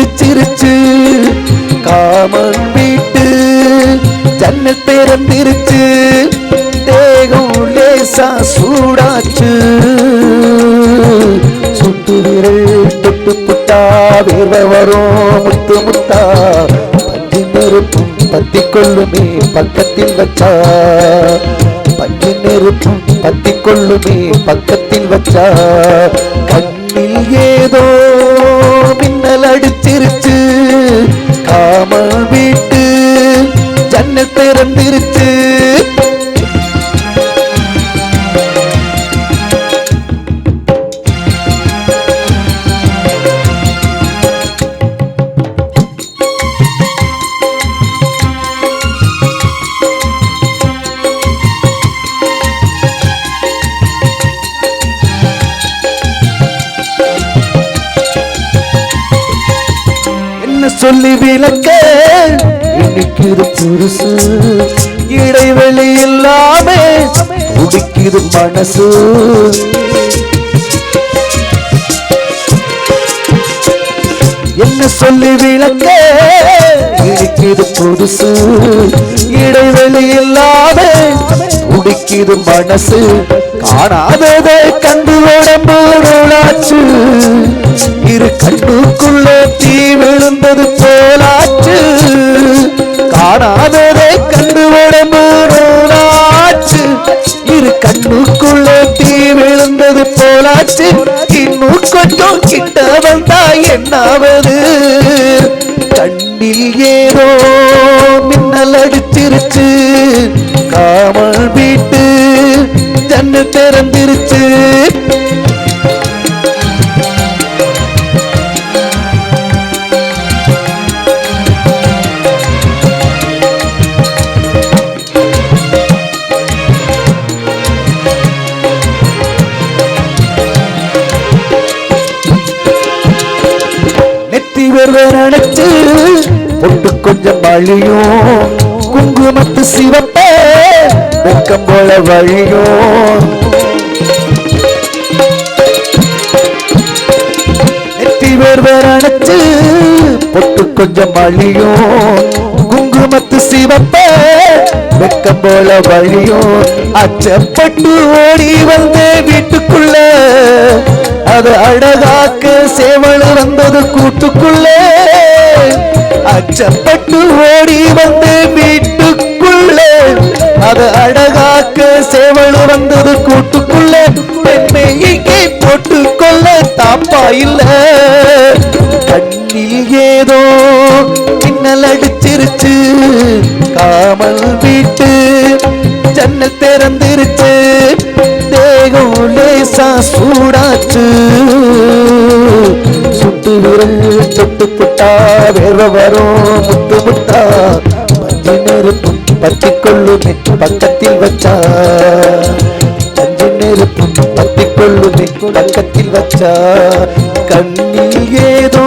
அடிச்சிருச்சு காமன் வீட்டு ஜன்னல் திறந்திருச்சு. தேகம் லேசா சூடாச்சு. சுட்டு விரல் தொட்டு புட்டா வேர்வை வரும் முத்து முத்தா. பஞ்சு நெருப்பும் பத்தி கொள்ளுமே பக்கத்தில் வச்சா. பஞ்சு நெருப்பும் பத்தி கொள்ளுமே பக்கத்தில் வச்சா. கண்ணில் ஏதோ சொல்லி விளக்க. இன்னைக்கு புதுசு இடைவெளி இல்லாம குடிக்குது மனசு. என்ன சொல்லி விளக்க? இடிக்குது புதுசு இடைவெளி இல்லாம குடிக்குது மனசு. காணாததை கண்டு உடம்பு இரு கண்ணுக்குள்ள கண்ணுக்குள்ளே தீ விழுந்தது போலாச்சு. இன்னும் கொஞ்சம் கிட்ட வந்தா என்னாவது? கண்ணில் ஏதோ மின்னல் ஒருவர் அழைச்சு பொட்டு கொஞ்சம் வழியும் குங்குமத்து சிவப்ப வெக்கம் போல வழியும். நெத்தி வெறுவர் அணைச்சு பொட்டு கொஞ்சம் வழியும் குங்குமத்து சிவப்ப வெக்கம் போல வழியும். அச்சப்பட்டு ஓடி வந்தே வீட்டுக்குள்ள. அது அழகாக்க வந்தது கூட்டுக்குள்ளே அச்சப்பட்டு ஓடி வந்து வீட்டுக்குள்ளே. அது அழகாக்க சேவல் வந்தது கூட்டுக்குள்ளே. பெண்ணை இங்கே போட்டுக்கொள்ள தாப்பா இல்ல. கண்ணில் ஏதோ மின்னல் அடிச்சிருச்சு. காமல் வீட்டு ஜன்னல் திறந்திருச்சு. தேகம் லேசா சூடாச்சு. சுட்டு விரல் தொட்டு புட்டா வேர்வ வரும் முத்து முட்டா பஞ்சு நெருப்பும் பத்தி கொள்ளுமே பக்கத்தில் வச்சா. பஞ்சு நெருப்பும் பத்தி கொள்ளுமே பக்கத்தில் வச்சா. கண்ணில் ஏதோ